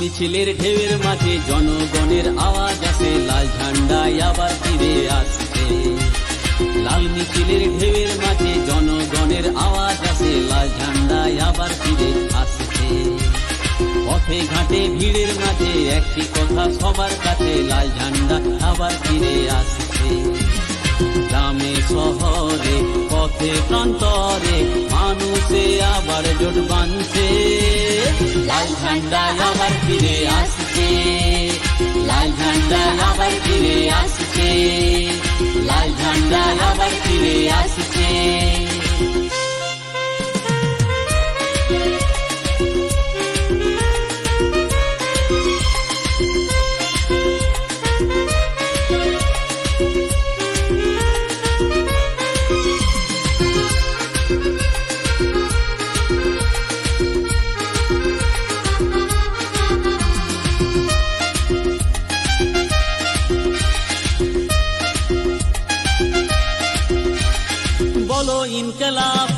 মিছিলের ঢেউয়ের মাঝে জনগণের আওয়াজ আসে, লাল ঝান্ডায় আবার ফিরে আসছে। লাল মিছিলের ঢেউয়ের মাঝে জনগণের আওয়াজ আসে, লাল ঝান্ডায় আবার ফিরে আসছে। পথে ঘাটে ভিড়ের মাঝে একটি কথা সবার কাছে, লাল ঝান্ডা আবার ফিরে আসছে। গ্রামে, শহরে, পথে, প্রান্তরে মানুষে আবার জোট বাঁধছে লাল ঝান্ডা আবার ফিরে আসছে, লাল ঝান্ডা আবার ফিরে আসছে, লাল ঝান্ডা আবার ফিরে আসছে। ইনকালাব,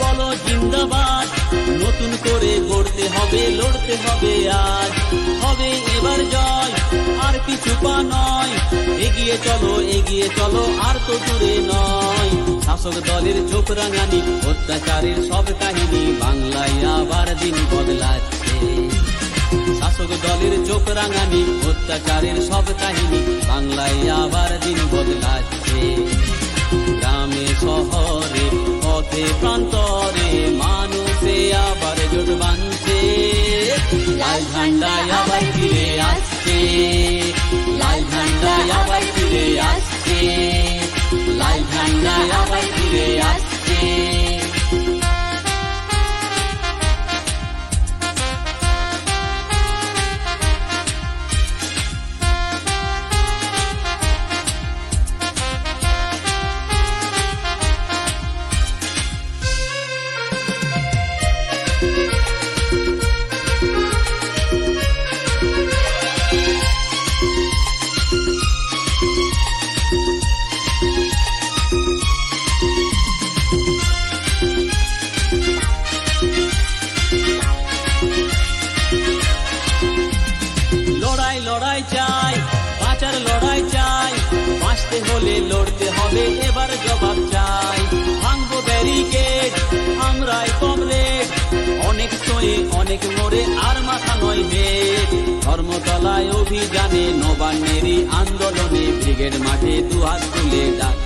বলো জিন্দাবাদ, নতুন করে গড়তে হবে, লড়তে হবে আজ। হবে এবার জয়, আর কিছু পা নয়। এগিয়ে চলো এগিয়ে চলো, আর তো দূরে নয়। শাসক দলের চোখ রাঙানি, অত্যাচারের সব কাহিনী বাংলায় আবার দিন বদলাচ্ছে। শাসক দলের চোখ রাঙানি, অত্যাচারের সব কাহিনী প্রান্তরে মানুষে আবার জোট বাঁধছে। লাল ঝান্ডায় আবার ফিরে আসছে। লাল ঝান্ডায় আবার অভিযানে নবান্নেরই আন্দোলনে ব্রিগেড মাঠে দুহাত তুলে ডাক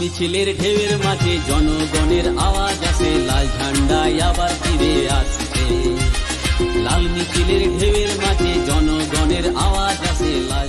মিছিলের ঢেউয়ের মাঝে জনগণের আওয়াজ আছে লাল ঝান্ডায় আবার ফিরে আসছে। লাল মিছিলের ঢেউয়ের মাঝে জনগণের আওয়াজ আছে লাল